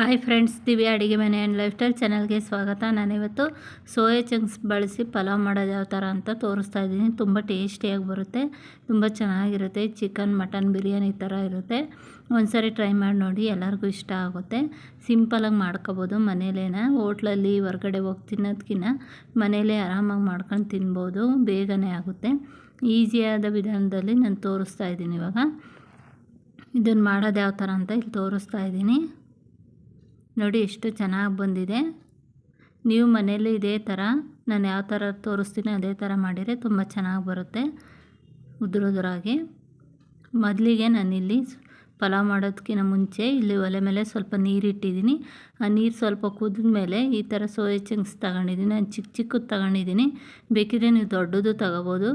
Hi friends, ದಿವ್ಯ ಅಡುಗೆ ಮನೆ ಆ್ಯಂಡ್ ಲೈಫ್ ಸ್ಟೈಲ್ ಚಾನಲ್ಗೆ ಸ್ವಾಗತ. ನಾನಿವತ್ತು ಸೋಯಾ ಚಂಕ್ಸ್ ಬಳಸಿ ಪಲಾವ್ ಮಾಡೋದು ಯಾವ ಥರ ಅಂತ ತೋರಿಸ್ತಾ ಇದ್ದೀನಿ. ತುಂಬ ಟೇಸ್ಟಿಯಾಗಿ ಬರುತ್ತೆ, ತುಂಬ ಚೆನ್ನಾಗಿರುತ್ತೆ. ಚಿಕನ್, ಮಟನ್, ಬಿರಿಯಾನಿ ಥರ ಇರುತ್ತೆ. ಒಂದ್ಸರಿ ಟ್ರೈ ಮಾಡಿ ನೋಡಿ, ಎಲ್ಲರಿಗೂ ಇಷ್ಟ ಆಗುತ್ತೆ. ಸಿಂಪಲಾಗಿ ಮಾಡ್ಕೋಬೋದು ಮನೇಲೇನ. ಹೋಟ್ಲಲ್ಲಿ ಹೊರ್ಗಡೆ ಹೋಗಿ ತಿನ್ನೋದಕ್ಕಿಂತ ಮನೇಲೇ ಆರಾಮಾಗಿ ಮಾಡ್ಕೊಂಡು ತಿನ್ಬೋದು, ಬೇಗನೆ ಆಗುತ್ತೆ. ಈಸಿಯಾದ ವಿಧಾನದಲ್ಲಿ ನಾನು ತೋರಿಸ್ತಾ ಇದ್ದೀನಿ ಇವಾಗ. ಇದನ್ನು ಮಾಡೋದು ಯಾವ ಥರ ಅಂತ ಇಲ್ಲಿ ತೋರಿಸ್ತಾ ಇದ್ದೀನಿ. ನೋಡಿ ಎಷ್ಟು ಚೆನ್ನಾಗಿ ಬಂದಿದೆ. ನೀವು ಮನೇಲಿ ಇದೇ ಥರ ನಾನು ಯಾವ ಥರ ತೋರಿಸ್ತೀನಿ ಅದೇ ಥರ ಮಾಡಿದರೆ ತುಂಬ ಚೆನ್ನಾಗಿ ಬರುತ್ತೆ. ಉದುರುದುರಾಗಿ. ಮೊದಲಿಗೆ ನಾನಿಲ್ಲಿ ಪಲಾವ್ ಮಾಡೋದಕ್ಕಿಂತ ಮುಂಚೆ ಇಲ್ಲಿ ಒಲೆ ಮೇಲೆ ಸ್ವಲ್ಪ ನೀರಿಟ್ಟಿದ್ದೀನಿ ಆ ನೀರು ಸ್ವಲ್ಪ ಕುದಿದ ಮೇಲೆ ಈ ಥರ ಸೋಯಾ ಚಿಂಗ್ಸ್ ತಗೊಂಡಿದ್ದೀನಿ. ನಾನು ಚಿಕ್ಕ ಚಿಕ್ಕದು ತಗೊಂಡಿದ್ದೀನಿ. ಬೇಕಿದ್ರೆ ನೀವು ದೊಡ್ಡದು ತಗೋಬೋದು.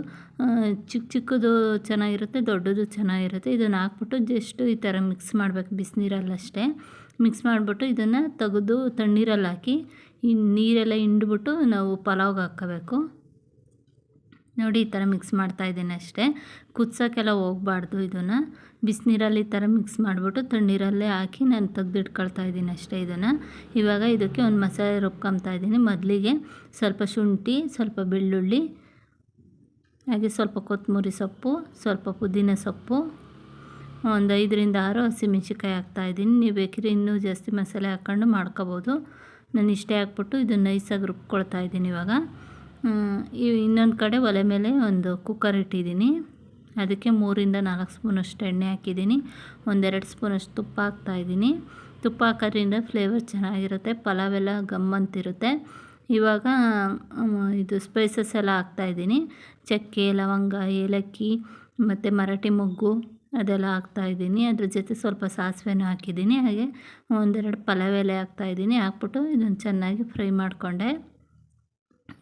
ಚಿಕ್ಕ ಚಿಕ್ಕದು ಚೆನ್ನಾಗಿರುತ್ತೆ, ದೊಡ್ಡದು ಚೆನ್ನಾಗಿರುತ್ತೆ. ಇದನ್ನು ಹಾಕ್ಬಿಟ್ಟು ಜಸ್ಟ್ ಈ ಥರ ಮಿಕ್ಸ್ ಮಾಡಬೇಕು ಬಿಸಿನೀರಲ್ಲಷ್ಟೇ. ಮಿಕ್ಸ್ ಮಾಡಿಬಿಟ್ಟು ಇದನ್ನು ತೆಗೆದು ತಣ್ಣೀರಲ್ಲಿ ಹಾಕಿ, ಈ ನೀರೆಲ್ಲ ಹಿಂಡ್ಬಿಟ್ಟು ನಾವು ಪಲಾವ್ಗೆ ಹಾಕ್ಕೋಬೇಕು ನೋಡಿ, ಈ ಥರ ಮಿಕ್ಸ್ ಮಾಡ್ತಾಯಿದ್ದೀನಿ ಅಷ್ಟೇ. ಕುದ್ಸೋಕ್ಕೆಲ್ಲ ಹೋಗ್ಬಾರ್ದು ಇದನ್ನು. ಬಿಸಿನೀರಲ್ಲಿ ಈ ಥರ ಮಿಕ್ಸ್ ಮಾಡಿಬಿಟ್ಟು ತಣ್ಣೀರಲ್ಲೇ ಹಾಕಿ ನಾನು ತೆಗೆದಿಟ್ಕೊಳ್ತಾ ಇದ್ದೀನಿ ಅಷ್ಟೇ ಇದನ್ನು. ಇವಾಗ ಇದಕ್ಕೆ ಒಂದು ಮಸಾಲೆ ರುಬ್ಕೊತಾ ಇದ್ದೀನಿ. ಮೊದಲಿಗೆ ಸ್ವಲ್ಪ ಶುಂಠಿ, ಸ್ವಲ್ಪ ಬೆಳ್ಳುಳ್ಳಿ, ಹಾಗೆ ಸ್ವಲ್ಪ ಕೊತ್ತಂಬರಿ ಸೊಪ್ಪು, ಸ್ವಲ್ಪ ಪುದೀನ ಸೊಪ್ಪು ಒಂದು ಐದರಿಂದ ಆರು ಹಸಿಮೆಣ್ಸಿಕಾಯಿ ಹಾಕ್ತಾಯಿದ್ದೀನಿ ನೀವು ಬೇಕಿದ್ರೆ ಇನ್ನೂ ಜಾಸ್ತಿ ಮಸಾಲೆ ಹಾಕ್ಕೊಂಡು ಮಾಡ್ಕೋಬೋದು. ನಾನು ಇಷ್ಟೇ ಹಾಕ್ಬಿಟ್ಟು ಇದು ನೈಸಾಗಿ ರುಬ್ಕೊಳ್ತಾ ಇದ್ದೀನಿ ಇವಾಗ. ಇನ್ನೊಂದು ಕಡೆ ಒಲೆ ಮೇಲೆ ಒಂದು ಕುಕ್ಕರ್ ಇಟ್ಟಿದ್ದೀನಿ. ಅದಕ್ಕೆ ಮೂರಿಂದ ನಾಲ್ಕು ಸ್ಪೂನಷ್ಟು ಎಣ್ಣೆ ಹಾಕಿದ್ದೀನಿ. ಒಂದೆರಡು ಸ್ಪೂನಷ್ಟು ತುಪ್ಪ ಹಾಕ್ತಾಯಿದ್ದೀನಿ ತುಪ್ಪ ಹಾಕೋದ್ರಿಂದ ಫ್ಲೇವರ್ ಚೆನ್ನಾಗಿರುತ್ತೆ, ಪಲಾವೆಲ್ಲ ಗಮ್ಮಂತಿರುತ್ತೆ ಇವಾಗ ಇದು ಸ್ಪೈಸಸ್ ಎಲ್ಲ ಹಾಕ್ತಾಯಿದ್ದೀನಿ ಚಕ್ಕೆ, ಲವಂಗ, ಏಲಕ್ಕಿ, ಮತ್ತು ಮರಾಠಿ ಮೊಗ್ಗು. ಅದೆಲ್ಲ ಹಾಕ್ತಾಯಿದ್ದೀನಿ ಅದ್ರ ಜೊತೆ ಸ್ವಲ್ಪ ಸಾಸಿವೆನೂ ಹಾಕಿದ್ದೀನಿ. ಹಾಗೆ ಒಂದೆರಡು ಪಲಾವ್ ಎಲೆ ಹಾಕ್ತಾಯಿದ್ದೀನಿ ಹಾಕ್ಬಿಟ್ಟು ಇದನ್ನು ಚೆನ್ನಾಗಿ ಫ್ರೈ ಮಾಡಿಕೊಂಡೆ.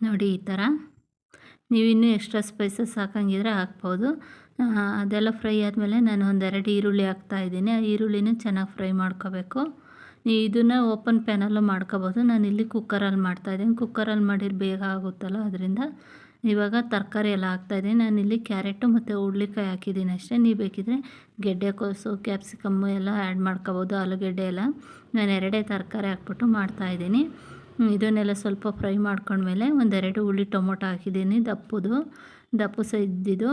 ನೋಡಿ ಈ ಥರ. ನೀವು ಇನ್ನೂ ಎಕ್ಸ್ಟ್ರಾ ಸ್ಪೈಸಸ್ ಹಾಕಂಗಿದ್ರೆ ಹಾಕ್ಬೋದು. ಅದೆಲ್ಲ ಫ್ರೈ ಆದಮೇಲೆ ನಾನು ಒಂದೆರಡು ಈರುಳ್ಳಿ ಹಾಕ್ತಾಯಿದ್ದೀನಿ ಆ ಈರುಳ್ಳಿನೂ ಚೆನ್ನಾಗಿ ಫ್ರೈ ಮಾಡ್ಕೋಬೇಕು. ಇದನ್ನು ಓಪನ್ ಪ್ಯಾನಲ್ಲೂ ಮಾಡ್ಕೋಬೋದು. ನಾನು ಇಲ್ಲಿ ಕುಕ್ಕರಲ್ಲಿ ಮಾಡ್ತಾಯಿದ್ದೀನಿ ಕುಕ್ಕರಲ್ಲಿ ಮಾಡಿದ್ರೆ ಬೇಗ ಆಗುತ್ತಲ್ಲ ಅದರಿಂದ ಇವಾಗ ತರಕಾರಿ ಎಲ್ಲ ಹಾಕ್ತಾಯಿದ್ದೀನಿ ನಾನಿಲ್ಲಿ ಕ್ಯಾರೆಟು ಮತ್ತು ಹುಳ್ಳಿಕಾಯಿ ಹಾಕಿದ್ದೀನಿ ಅಷ್ಟೇ. ನೀವು ಬೇಕಿದ್ರೆ ಗೆಡ್ಡೆಕೋಸು ಕ್ಯಾಪ್ಸಿಕಮ್ಮು ಎಲ್ಲ ಆ್ಯಡ್ ಮಾಡ್ಕೋಬೋದು, ಆಲೂಗೆಡ್ಡೆ ಎಲ್ಲ. ನಾನು ಎರಡೇ ತರಕಾರಿ ಹಾಕ್ಬಿಟ್ಟು ಮಾಡ್ತಾಯಿದ್ದೀನಿ ಇದನ್ನೆಲ್ಲ ಸ್ವಲ್ಪ ಫ್ರೈ ಮಾಡ್ಕೊಂಡ್ಮೇಲೆ ಒಂದೆರಡು ಹುಳಿ ಟೊಮೊಟೊ ಹಾಕಿದ್ದೀನಿ ದಪ್ಪದು. ದಪ್ಪು ಸೈದ್ದಿದ್ದು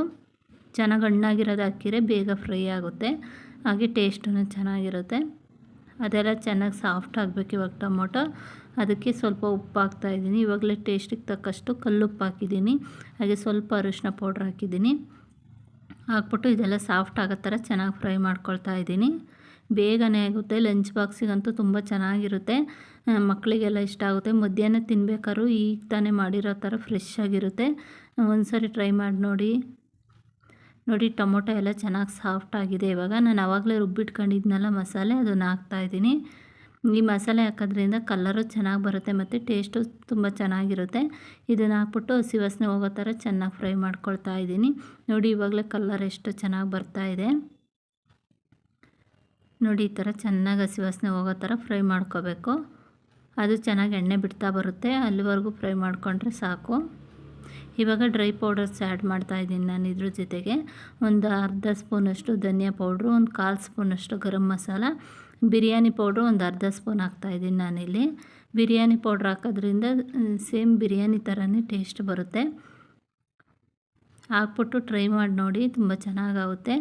ಚೆನ್ನಾಗಿ ಹಣ್ಣಾಗಿರೋದು ಹಾಕಿದರೆ ಬೇಗ ಫ್ರೈ ಆಗುತ್ತೆ. ಹಾಗೆ ಟೇಸ್ಟೂ ಚೆನ್ನಾಗಿರುತ್ತೆ. ಅದೆಲ್ಲ ಚೆನ್ನಾಗಿ ಸಾಫ್ಟ್ ಆಗಬೇಕು ಇವಾಗ ಟೊಮೊಟೊ. ಅದಕ್ಕೆ ಸ್ವಲ್ಪ ಉಪ್ಪು ಹಾಕ್ತಾಯಿದ್ದೀನಿ ಇವಾಗಲೇ ಟೇಸ್ಟಿಗೆ ತಕ್ಕಷ್ಟು ಕಲ್ಲುಪ್ಪು ಹಾಕಿದ್ದೀನಿ. ಹಾಗೆ ಸ್ವಲ್ಪ ಅರಿಶಿನ ಪೌಡ್ರ್ ಹಾಕಿದ್ದೀನಿ. ಹಾಕ್ಬಿಟ್ಟು ಇದೆಲ್ಲ ಸಾಫ್ಟ್ ಆಗೋ ಥರ ಚೆನ್ನಾಗಿ ಫ್ರೈ ಮಾಡ್ಕೊಳ್ತಾ ಇದ್ದೀನಿ. ಬೇಗನೆ ಆಗುತ್ತೆ. ಲಂಚ್ ಬಾಕ್ಸಿಗಂತೂ ತುಂಬ ಚೆನ್ನಾಗಿರುತ್ತೆ. ಮಕ್ಕಳಿಗೆಲ್ಲ ಇಷ್ಟ ಆಗುತ್ತೆ. ಮಧ್ಯಾಹ್ನ ತಿನ್ಬೇಕಾದ್ರೂ ಈಗ ತಾನೇ ಮಾಡಿರೋ ಥರ ಫ್ರೆಶ್ ಆಗಿರುತ್ತೆ. ಒಂದು ಸರಿ ಟ್ರೈ ಮಾಡಿ ನೋಡಿ. ನೋಡಿ, ಟೊಮೊಟೊ ಎಲ್ಲ ಚೆನ್ನಾಗಿ ಸಾಫ್ಟ್ ಆಗಿದೆ. ಇವಾಗ ನಾನು ಆವಾಗಲೇ ರುಬ್ಬಿಟ್ಕೊಂಡಿದ್ನಲ್ಲ ಮಸಾಲೆ, ಅದನ್ನು ಹಾಕ್ತಾಯಿದ್ದೀನಿ ಈ ಮಸಾಲೆ ಹಾಕೋದ್ರಿಂದ ಕಲ್ಲರು ಚೆನ್ನಾಗಿ ಬರುತ್ತೆ ಮತ್ತು ಟೇಸ್ಟು ತುಂಬ ಚೆನ್ನಾಗಿರುತ್ತೆ. ಇದನ್ನು ಹಾಕ್ಬಿಟ್ಟು ಹಸಿ ವಾಸನೆ ಹೋಗೋ ಥರ ಚೆನ್ನಾಗಿ ಫ್ರೈ ಮಾಡ್ಕೊಳ್ತಾ ಇದ್ದೀನಿ. ನೋಡಿ, ಇವಾಗಲೇ ಕಲ್ಲರ್ ಎಷ್ಟು ಚೆನ್ನಾಗಿ ಬರ್ತಾ ಇದೆ. ನೋಡಿ, ಈ ಥರ ಚೆನ್ನಾಗಿ ಹಸಿ ವಾಸನೆ ಹೋಗೋ ಥರ ಫ್ರೈ ಮಾಡ್ಕೋಬೇಕು. ಅದು ಚೆನ್ನಾಗಿ ಎಣ್ಣೆ ಬಿಡ್ತಾ ಬರುತ್ತೆ. ಅಲ್ಲಿವರೆಗೂ ಫ್ರೈ ಮಾಡಿಕೊಂಡ್ರೆ ಸಾಕು. ಇವಾಗ ಡ್ರೈ ಪೌಡರ್ಸ್ ಆ್ಯಡ್ ಮಾಡ್ತಾಯಿದ್ದೀನಿ ನಾನು ಇದ್ರ ಜೊತೆಗೆ. ಒಂದು ಅರ್ಧ ಸ್ಪೂನಷ್ಟು ಧನಿಯಾ ಪೌಡ್ರು, ಒಂದು ಕಾಲು ಸ್ಪೂನಷ್ಟು ಗರಂ ಮಸಾಲ, ಬಿರಿಯಾನಿ ಪೌಡ್ರು ಒಂದು ಅರ್ಧ ಸ್ಪೂನ್ ಹಾಕ್ತಾಯಿದ್ದೀನಿ ನಾನಿಲ್ಲಿ. ಬಿರಿಯಾನಿ ಪೌಡ್ರ್ ಹಾಕೋದ್ರಿಂದ ಸೇಮ್ ಬಿರಿಯಾನಿ ಥರನೇ ಟೇಸ್ಟ್ ಬರುತ್ತೆ. ಹಾಕ್ಬಿಟ್ಟು ಟ್ರೈ ಮಾಡಿ ನೋಡಿ, ತುಂಬ ಚೆನ್ನಾಗಾಗುತ್ತೆ.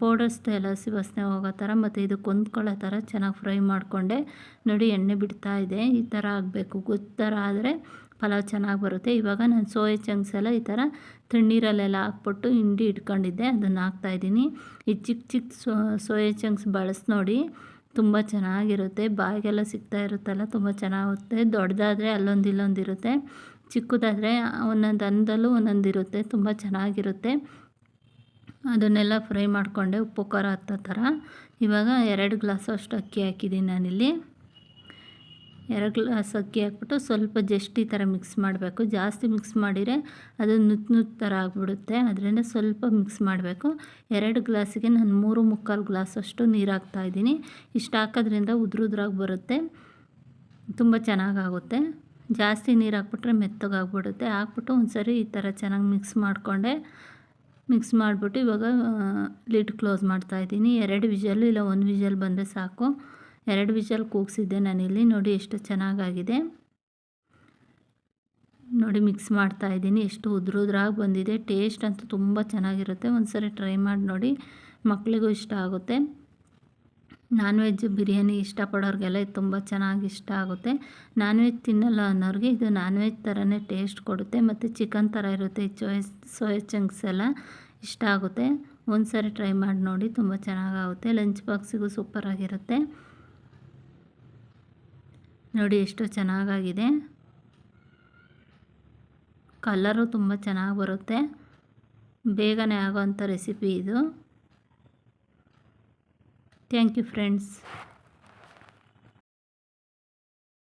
ಪೌಡರ್ಸ್ದು ಎಲ್ಲ ಹಸಿ ವಾಸನೆ ಹೋಗೋ ಥರ ಮತ್ತು ಇದು ಕೊಂದ್ಕೊಳ್ಳೋ ಥರ ಚೆನ್ನಾಗಿ ಫ್ರೈ ಮಾಡಿಕೊಂಡೆ. ನೋಡಿ, ಎಣ್ಣೆ ಬಿಡ್ತಾ ಇದೆ. ಈ ಥರ ಆಗಬೇಕು. ಗೊತ್ತರ ಆದರೆ ಪಲಾವ್ ಚೆನ್ನಾಗಿ ಬರುತ್ತೆ. ಇವಾಗ ನಾನು ಸೋಯಾ ಚಂಕ್ಸ್ ಎಲ್ಲ ಈ ಥರ ತಣ್ಣೀರಲ್ಲೆಲ್ಲ ಹಾಕ್ಬಿಟ್ಟು ಹಿಂಡಿ ಇಟ್ಕೊಂಡಿದ್ದೆ. ಅದನ್ನು ಹಾಕ್ತಾಯಿದ್ದೀನಿ ಈ ಚಿಕ್ಕ ಚಿಕ್ಕ ಸೋಯಾ ಚಂಕ್ಸ್ ಬಳಸಿ ನೋಡಿ ತುಂಬ ಚೆನ್ನಾಗಿರುತ್ತೆ. ಬಾಯಿಗೆಲ್ಲ ಸಿಗ್ತಾ ಇರುತ್ತಲ್ಲ, ತುಂಬ ಚೆನ್ನಾಗುತ್ತೆ. ದೊಡ್ಡದಾದರೆ ಅಲ್ಲೊಂದು ಇಲ್ಲೊಂದು ಇರುತ್ತೆ. ಚಿಕ್ಕದಾದರೆ ಒಂದೊಂದು ಅನ್ನದಲ್ಲೂ ಒಂದೊಂದು ಇರುತ್ತೆ. ತುಂಬ ಚೆನ್ನಾಗಿರುತ್ತೆ. ಅದನ್ನೆಲ್ಲ ಫ್ರೈ ಮಾಡಿಕೊಂಡೆ ಉಪ್ಪು, ಖಾರ ಹತ್ತೋ ಥರ. ಇವಾಗ ಎರಡು ಗ್ಲಾಸ್ ಅಷ್ಟು ಅಕ್ಕಿ ಹಾಕಿದ್ದೀನಿ ನಾನಿಲ್ಲಿ. ಎರಡು ಗ್ಲಾಸ್ ಅಕ್ಕಿ ಹಾಕ್ಬಿಟ್ಟು ಸ್ವಲ್ಪ ಜಸ್ಟ್ ಈ ಥರ ಮಿಕ್ಸ್ ಮಾಡಬೇಕು. ಜಾಸ್ತಿ ಮಿಕ್ಸ್ ಮಾಡಿದರೆ ಅದು ನುತ್ ನುತ್ ಥರ ಆಗಿಬಿಡುತ್ತೆ. ಅದರಿಂದ ಸ್ವಲ್ಪ ಮಿಕ್ಸ್ ಮಾಡಬೇಕು. ಎರಡು ಗ್ಲಾಸಿಗೆ ನಾನು ಮೂರು ಮುಕ್ಕಾಲು ಗ್ಲಾಸಷ್ಟು ನೀರು ಹಾಕ್ತಾಯಿದ್ದೀನಿ ಇಷ್ಟು ಹಾಕೋದ್ರಿಂದ ಉದ್ರುದ್ರಾಗಿ ಬರುತ್ತೆ. ತುಂಬ ಚೆನ್ನಾಗಾಗುತ್ತೆ. ಜಾಸ್ತಿ ನೀರು ಹಾಕ್ಬಿಟ್ರೆ ಮೆತ್ತಗಾಗ್ಬಿಡುತ್ತೆ. ಹಾಕ್ಬಿಟ್ಟು ಒಂದು ಸರಿ ಈ ಥರ ಚೆನ್ನಾಗಿ ಮಿಕ್ಸ್ ಮಾಡಿಕೊಂಡೆ. ಮಿಕ್ಸ್ ಮಾಡಿಬಿಟ್ಟು ಇವಾಗ ಲಿಡ್ ಕ್ಲೋಸ್ ಮಾಡ್ತಾಯಿದ್ದೀನಿ ಎರಡು ವಿಷಲ್ ಇಲ್ಲ ಒಂದು ವಿಜಲ್ ಬಂದರೆ ಸಾಕು. ಎರಡು ವಿಷಲ್ ಕೂಗಿಸಿದ್ದೆ ನಾನಿಲ್ಲಿ. ನೋಡಿ ಎಷ್ಟು ಚೆನ್ನಾಗಾಗಿದೆ. ನೋಡಿ ಮಿಕ್ಸ್ ಮಾಡ್ತಾ ಇದ್ದೀನಿ. ಎಷ್ಟು ಉದ್ರುದ್ರಾಗಿ ಬಂದಿದೆ. ಟೇಸ್ಟ್ ಅಂತೂ ತುಂಬ ಚೆನ್ನಾಗಿರುತ್ತೆ. ಒಂದು ಸರಿ ಟ್ರೈ ಮಾಡಿ ನೋಡಿ. ಮಕ್ಕಳಿಗೂ ಇಷ್ಟ ಆಗುತ್ತೆ. ನಾನ್ ವೆಜ್ ಬಿರಿಯಾನಿ ಇಷ್ಟಪಡೋರಿಗೆಲ್ಲ ಇದು ತುಂಬ ಚೆನ್ನಾಗಿ ಇಷ್ಟ ಆಗುತ್ತೆ. ನಾನ್ ವೆಜ್ ತಿನ್ನಲ್ಲ ಅನ್ನೋರಿಗೆ ಇದು ನಾನ್ ವೆಜ್ ಥರನೇ ಟೇಸ್ಟ್ ಕೊಡುತ್ತೆ ಮತ್ತು ಚಿಕನ್ ಥರ ಇರುತ್ತೆ ಚೋಯ್ ಸೋಯಾ ಚಂಕ್ಸ್ ಎಲ್ಲ ಇಷ್ಟ ಆಗುತ್ತೆ. ಒಂದು ಸಾರಿ ಟ್ರೈ ಮಾಡಿ ನೋಡಿ ತುಂಬ ಚೆನ್ನಾಗಾಗುತ್ತೆ. ಲಂಚ್ ಬಾಕ್ಸಿಗೂ ಸೂಪರಾಗಿರುತ್ತೆ ನೋಡಿ ಎಷ್ಟು ಚೆನ್ನಾಗಾಗಿದೆ. ಕಲರು ತುಂಬ ಚೆನ್ನಾಗಿ ಬರುತ್ತೆ. ಬೇಗನೆ ಆಗೋವಂಥ ರೆಸಿಪಿ ಇದು. Thank you friends